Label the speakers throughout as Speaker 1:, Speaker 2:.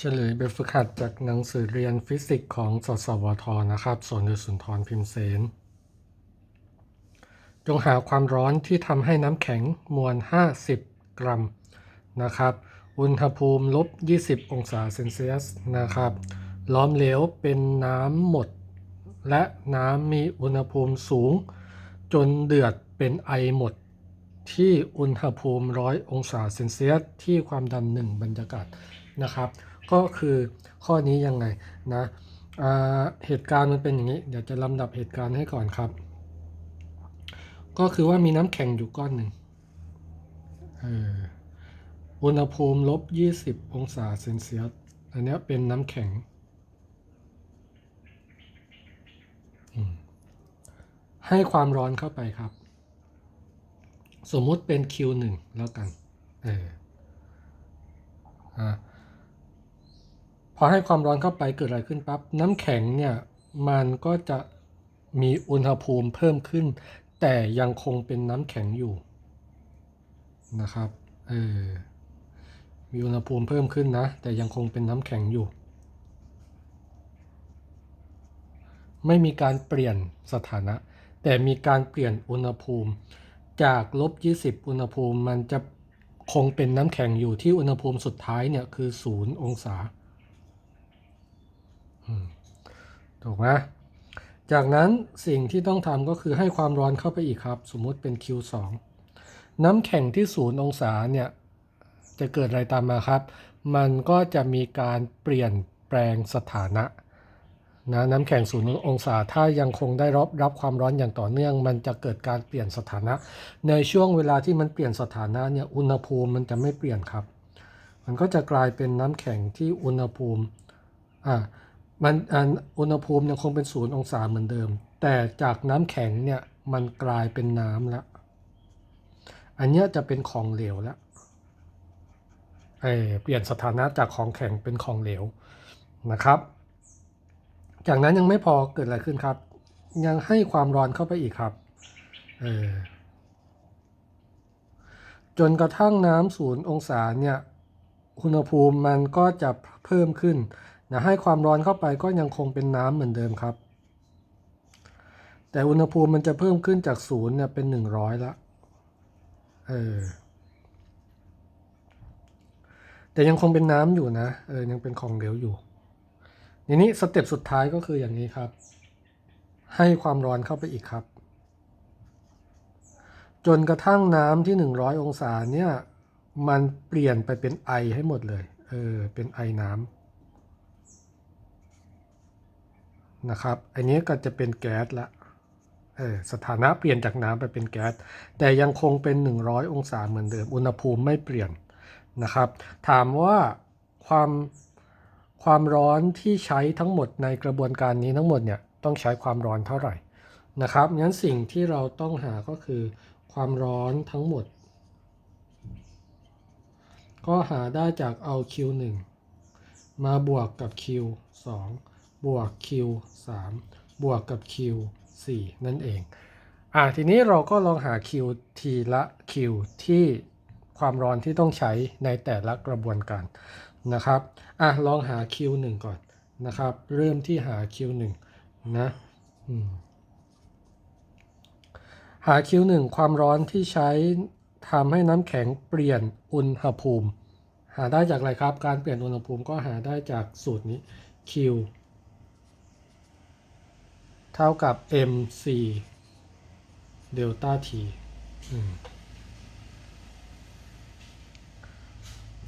Speaker 1: เฉลยแบบฝึกหัดจากหนังสือเรียนฟิสิกส์ของสสวทนะครับสวนโดยสุนทรพิมพ์เสน จงหาความร้อนที่ทำให้น้ำแข็งมวล 50 กรัมนะครับ อุณหภูมิลบ 20 องศาเซนเซียสนะครับ ล้อมเหลวเป็นน้ำหมด และน้ำมีอุณหภูมิสูง จนเดือดเป็นไอหมดที่อุณหภูมิ 100 องศาเซนเซียสที่ความดัน 1 บรรยากาศนะครับ ก็คือข้อนี้ยังไงนะเหตุการณ์มันเป็นอย่างนี้ เดี๋ยวจะลำดับเหตุการณ์ให้ก่อนครับ ก็คือว่ามีน้ำแข็งอยู่ก้อนหนึ่งอุณหภูมิลบ20องศาเซนเซียสอันนี้เป็นน้ำแข็งให้ความร้อนเข้าไปครับ สมมุติเป็น Q1 แล้วกัน เอออ่า พอให้ความร้อนเข้าไปเกิดอะไรขึ้นปั๊บน้ำแข็งเนี่ยมันก็จะมีอุณหภูมิเพิ่มขึ้น แต่ยังคงเป็นน้ำแข็งอยู่นะครับเออมีอุณหภูมิเพิ่มขึ้นนะ แต่ยังคงเป็นน้ำแข็งอยู่ ไม่มีการเปลี่ยนสถานะ แต่มีการเปลี่ยนอุณหภูมิ จากลบ 20 อุณหภูมิมันจะคงเป็นน้ำแข็งอยู่ที่อุณหภูมิสุดท้ายเนี่ยคือ 0 องศา ถูกไหมจากนั้นสิ่งที่ต้องทำก็คือให้ความร้อนเข้าไปอีกครับ สมมุติเป็น Q2 น้ำแข็งที่0องศาเนี่ยจะเกิดอะไรตามมาครับ มันก็จะมีการเปลี่ยนแปลงสถานะนะน้ำแข็งศูนย์องศาถ้ายังคงได้รับรับความร้อนอย่างต่อเนื่อง มันจะเกิดการเปลี่ยนสถานะ ในช่วงเวลาที่มันเปลี่ยนสถานะเนี่ยอุณหภูมิมันจะไม่เปลี่ยนครับ มันก็จะกลายเป็นน้ำแข็งที่อุณหภูมิอ่า มันอันอุณหภูมิยังคงเป็นศูนย์องศาเหมือนเดิม แต่จากน้ำแข็งเนี่ยมันกลายเป็นน้ำล้วอันนี้จะเป็นของเหลวแล้วเอเปลี่ยนสถานะจากของแข็งเป็นของเหลวนะครับ จากนั้นยังไม่พอเกิดอะไรขึ้นครับ ยังให้ความร้อนเข้าไปอีกครับเอจนกระทั่งน้ำศูนย์องศาเนี่ยอุณหภูมิมันก็จะเพิ่มขึ้น นะให้ความร้อนเข้าไปก็ยังคงเป็นน้ำเหมือนเดิมครับ แต่อุณหภูมิมันจะเพิ่มขึ้นจากศูนย์เนี่ยเป็นหนึ่งร้อยละเออแต่ยังคงเป็นน้ำอยู่นะเออยังเป็นของเหลวอยู่ทีนี้สเต็ปสุดท้ายก็คืออย่างนี้ครับ ให้ความร้อนเข้าไปอีกครับ จนกระทั่งน้ำที่ 100 องศาเนี่ยมันเปลี่ยนไปเป็นไอให้หมดเลยเออเป็นไอน้ำ นะครับ อันนี้ก็จะเป็นแก๊สละเออสถานะเปลี่ยนจากน้ำไปเป็นแก๊ส แต่ยังคงเป็น 100 องศาเหมือนเดิม อุณหภูมิไม่เปลี่ยนนะครับ ถามว่าความความร้อนที่ใช้ทั้งหมดในกระบวนการนี้ทั้งหมดเนี่ยต้องใช้ความร้อนเท่าไหร่นะครับงั้นสิ่งที่เราต้องหาก็คือความร้อนทั้งหมด ก็หาได้จากเอา Q1 มาบวกกับ Q2 บวก Q3 บวกกับ Q4 นั่นเอง อะทีนี้เราก็ลองหา Q ทีละ Q ที่ความร้อนที่ต้องใช้ในแต่ละกระบวนการนะครับอะลองหา Q1 ก่อนนะครับ เริ่มที่หา Q1 นะหา Q1 ความร้อนที่ใช้ทำให้น้ำแข็งเปลี่ยนอุณหภูมิ หาได้จากอะไรครับ การเปลี่ยนอุณหภูมิก็หาได้จากสูตรนี้ Q เท่ากับ mc เดลต้า t อืม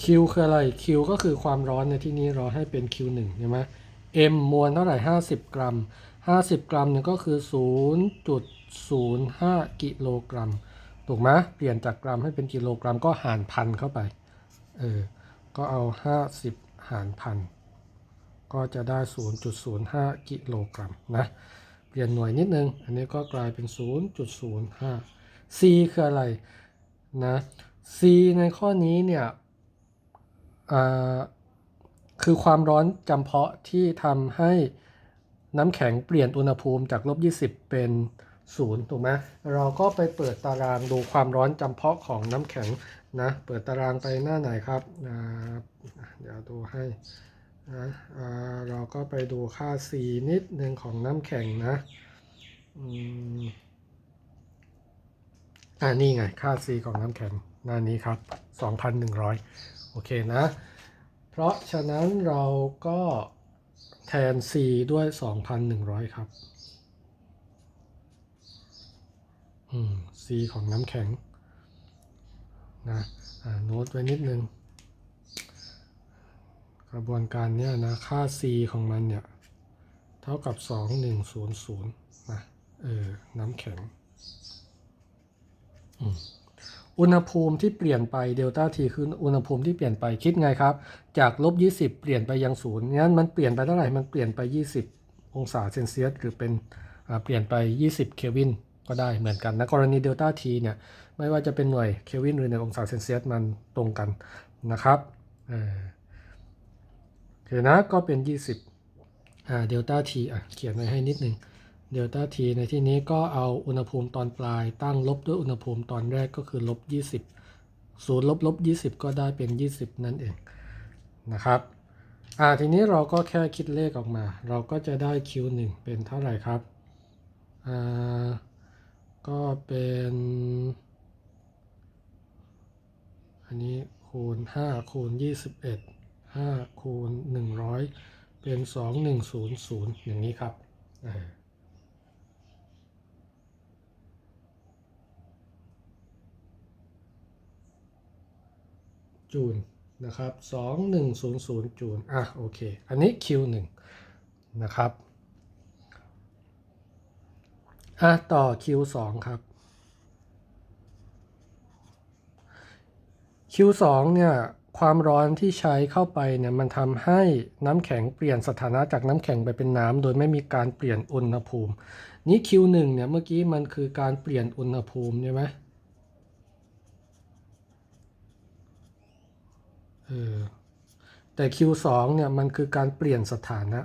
Speaker 1: Q คืออะไร Q ก็คือความร้อนในที่นี้เราให้เป็น Q1 ใช่ไหม M มวลเท่าไหร่ 50 กรัม 50 กรัมเนี่ยก็คือ 0.05 กิโลกรัม ถูกไหมเปลี่ยนจากกรัมให้เป็นกิโลกรัมก็หารพันเข้าไป เออ ก็เอา 50 หารพัน ก็จะได้ 0.05 กิโลกรัมนะ ลี่ยนหน่วยนิดนึง อันนี้ก็กลายเป็น 0.05 C คืออะไรนะ C ในข้อนี้เนี่ยคือความร้อนจำเพาะที่ทำให้น้ำแข็งเปลี่ยนอุณหภูมิจากลบ 20 เป็นศูนย์ถูกไหมเราก็ไปเปิดตารางดูความร้อนจำเพาะของน้ำแข็งนะ เปิดตารางไปหน้าไหนครับ เดี๋ยวดูให้ นะเราก็ไปดูค่า C นิดหนึ่งของน้ำแข็งนะอ่านี่ไง ค่า C ของน้ำแข็งหน้านี้ครับ 2,100 โอเคนะ เพราะฉะนั้นเราก็แทน C ด้วย 2,100 ครับ อืม C ของน้ำแข็ง นะ อ่า โน้ตไว้นิดนึง ระบวนการเนี้ยนะ ค่า c ของมันเนี่ย เท่ากับ 2100นะเออน้ำแข็ง อุณหภูมิที่เปลี่ยนไปเดลต้าทีคืออุณหภูมิที่เปลี่ยนไปคิดไงครับ จากลบ20 เปลี่ยนไปยังศูนย์งั้นมันเปลี่ยนไปเท่าไหร่ มันเปลี่ยนไป 20 องศาเซนเซียสหรือเป็นเปลี่ยนไป 20 เคลวินก็ได้เหมือนกันนะกรณีเดลต้าทีเนี่ยไม่ว่าจะเป็นหน่วยเคลวินหรือในองศาเซนเซียสมันตรงกันนะครับเออ เคนะก็เป็น 20อ่าเดลต้าทีอะเขียนไว้ให้นิดหนึ่งเดลต้าทีในที่นี้ก็เอาอุณหภูมิตอนปลายตั้งลบด้วยอุณหภูมิตอนแรกก็คือลบ20ศูนย์ลบลบ20 ก็ได้เป็น 20 นั่นเองนะครับอ่าทีนี้เราก็แค่คิดเลขออกมา เราก็จะได้ Q1 เป็นเท่าไหร่ครับอ่าก็เป็น อันนี้คูณ 5 คูณ 21 5คูณ100 เป็น 2100 อย่างนี้ครับจูนนะครับ 2100 จูนอะโอเค อันนี้ Q1 นะครับอะต่อ Q2 ครับ Q2 เนี่ย ความร้อนที่ใช้เข้าไปเนี่ยมันทำให้น้ำแข็งเปลี่ยนสถานะจากน้ำแข็งไปเป็นน้ำโดยไม่มีการเปลี่ยนอุณหภูมิ นี้ Q1 เนี่ยเมื่อกี้มันคือการเปลี่ยนอุณหภูมิใช่ไหมเออแต่ Q2 เนี่ยมันคือการเปลี่ยนสถานะ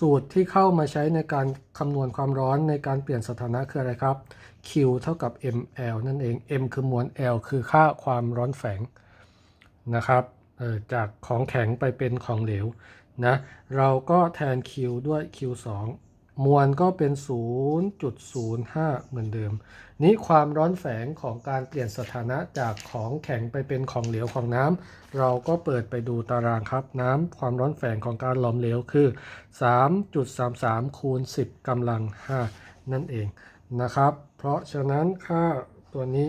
Speaker 1: สูตรที่เข้ามาใช้ในการคำนวณความร้อนในการเปลี่ยนสถานะคืออะไรครับ Q เท่ากับ mL นั่นเอง m คือมวล L คือค่าความร้อนแฝงนะครับจากของแข็งไปเป็นของเหลวนะ เราก็แทน Q ด้วย Q2 มวลก็เป็น 0.05 เหมือนเดิม นี้ความร้อนแฝงของการเปลี่ยนสถานะจากของแข็งไปเป็นของเหลวของน้ำ เราก็เปิดไปดูตารางครับ น้ำความร้อนแฝงของการหลอมเหลวคือ 3.33 คูณ 10กำลัง 5 นั่นเองนะครับ เพราะฉะนั้นค่าตัวนี้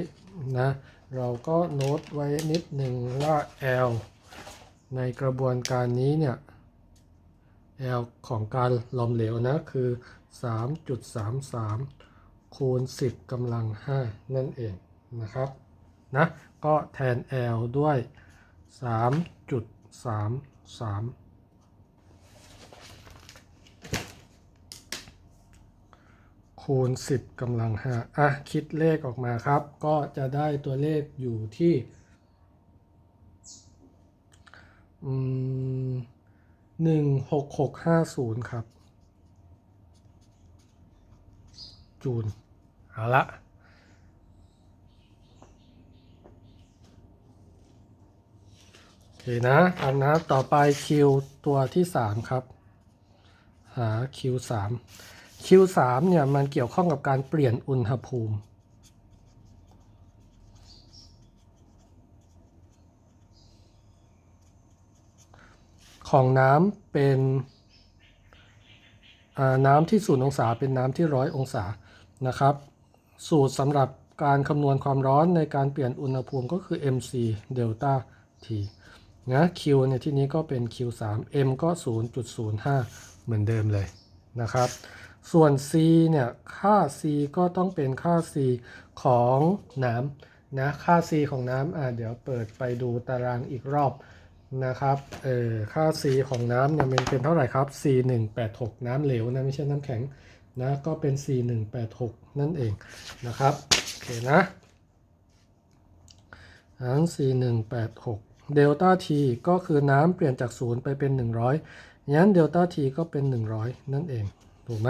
Speaker 1: นะ เราก็โน้ตไว้นิดหนึ่งว่า L ในกระบวนการนี้เนี่ย L ของการหลอมเหลวนะคือ 3.33 คูณ 10กำลัง 5 นั่นเองนะครับนะก็แทน L ด้วย 3.33คูณ 10กำลัง5อะ คิดเลขออกมาครับ ก็จะได้ตัวเลขอยู่ที่ อืม หนึ่งหกหกห้าศูนย์ครับ จูน เอาละโอเคนะอันนะต่อไปคิวตัวที่3ครับ หา Q3 Q3 เนี่ย มันเกี่ยวข้องกับการเปลี่ยนอุณหภูมิ ของน้ำเป็นน้ำที่ศูนย์องศาเป็นน้ำที่ร้อยองศานะครับ สูตรสำหรับการคำนวณความร้อนในการเปลี่ยนอุณหภูมิก็คือ mc delta t นะ q ในที่นี้ก็เป็น q3 m ก็ 0.05 เหมือนเดิมเลยนะครับ ส่วน c เนี่ย ค่า c ก็ต้องเป็นค่า c ของน้ำนะ ค่า c ของน้ำอ่าเดี๋ยวเปิดไปดูตารางอีกรอบ นะครับเออค่า c ของน้ำเนี่ยมันเป็นเท่าไหร่ครับ c 186น้ำเหลวนะไม่ใช่น้ำแข็งนะก็เป็น c 186นั่นเองนะครับโอเคนะอัน c 186เดลต้า t ก็คือน้ำเปลี่ยนจาก 0 ไปเป็น 100งั้นเดลต้า t ก็เป็น 100 นั่นเองถูกไหม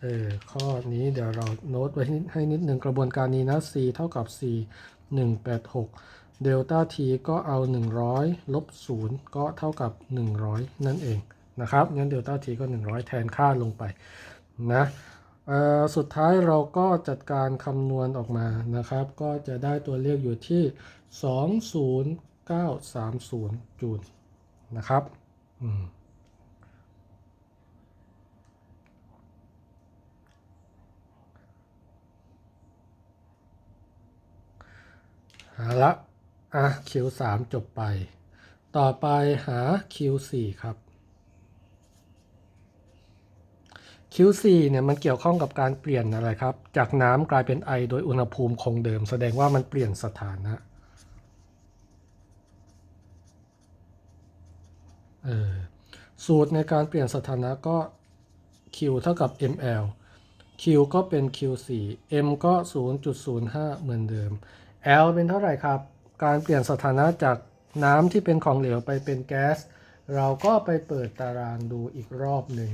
Speaker 1: เออข้อนี้เดี๋ยวเราโน้ตไว้ให้นิดหนึ่งกระบวนการนี้นะ c เท่ากับ c 186 เดลต้า t ก็เอา 100ลบ0ก็เท่ากับ 100 นั่นเองนะครับงั้นเดลต้า t ก็ 100 แทนค่าลงไปนะสุดท้ายเราก็จัดการคำนวณออกมานะครับ ก็จะได้ตัวเลขอยู่ที่ 20930 จูลนะครับอืมหาละ อะ Q3 จบไป ต่อไปหา Q4 ครับ Q4 เนี่ยมันเกี่ยวข้องกับการเปลี่ยนอะไรครับ จากน้ำกลายเป็นไอโดยอุณหภูมิคงเดิม แสดงว่ามันเปลี่ยนสถานะเออสูตรในการเปลี่ยนสถานะก็ Q เท่ากับ ml Q ก็เป็น Q4 M ก็ 0.05 เหมือนเดิม L เป็นเท่าไหร่ครับ การเปลี่ยนสถานะจากน้ำที่เป็นของเหลวไปเป็นแก๊ส เราก็ไปเปิดตารางดูอีกรอบหนึ่ง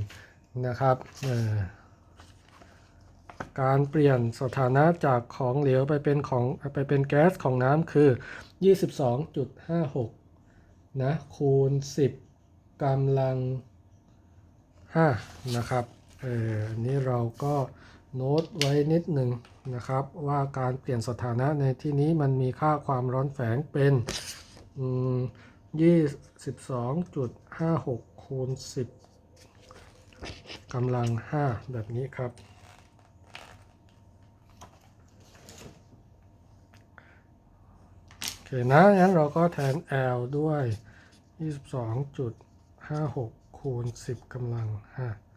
Speaker 1: นะครับการเปลี่ยนสถานะจากของเหลวไปเป็นของไปเป็นแก๊สของน้ำคือ 22.56 นะ คูณ 10กำลัง5นะครับ เออนนี้เราก็ โน้ตไว้นิดหนึ่งนะครับ ว่าการเปลี่ยนสถานะในที่นี้มันมีค่าความร้อนแฝงเป็นอืม22.56คูณ10กำลัง5แบบนี้ครับ โอเคนะงั้นเราก็แทน L ด้วย 22.56 คูณ 10กำลัง5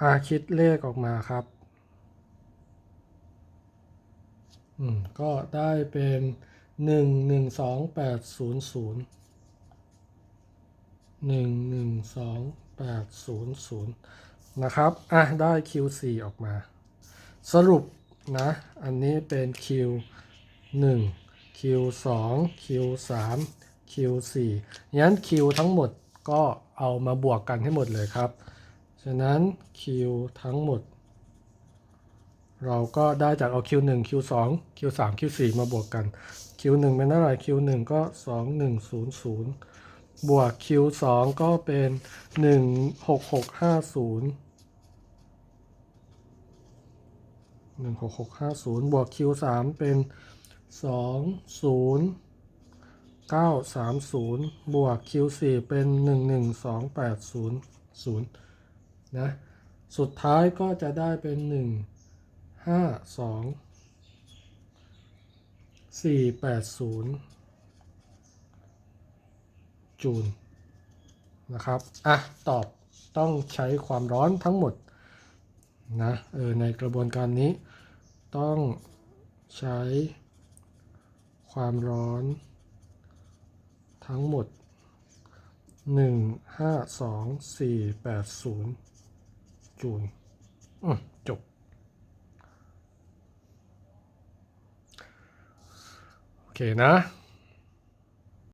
Speaker 1: อาคิดเลขออกมาครับ อืม ก็ได้เป็นหนึ่งหนึ่งสองแปดศูนย์ศูนย์หนึ่งหนึ่งสองแปดศูนย์ศูนย์นะครับ อะ ได้ Q4 ออกมา สรุปนะ อันนี้เป็น Q1 Q2 Q3 Q4 งั้น Q ทั้งหมดก็เอามาบวกกันให้หมดเลยครับ ฉะนั้น Q ทั้งหมด เราก็ได้จากเอา Q 1 Q 2 Q 3 Q 4 มาบวกกัน Q 1 เป็นเท่าไหร่ Q 1 ก็ 2100 บวก Q 2 ก็เป็น 16650 16650 บวก Q 3 เป็น 20930 บวก Q 4 เป็น 11280 0 นะสุดท้ายก็จะได้เป็น 1 5 2 4 8 0 จูลนะครับ อะ ตอบต้องใช้ความร้อนทั้งหมดนะเออในกระบวนการนี้ต้องใช้ความร้อนทั้งหมด 1 5 2 4 8 0 จูลอืมจบ โอเคนะ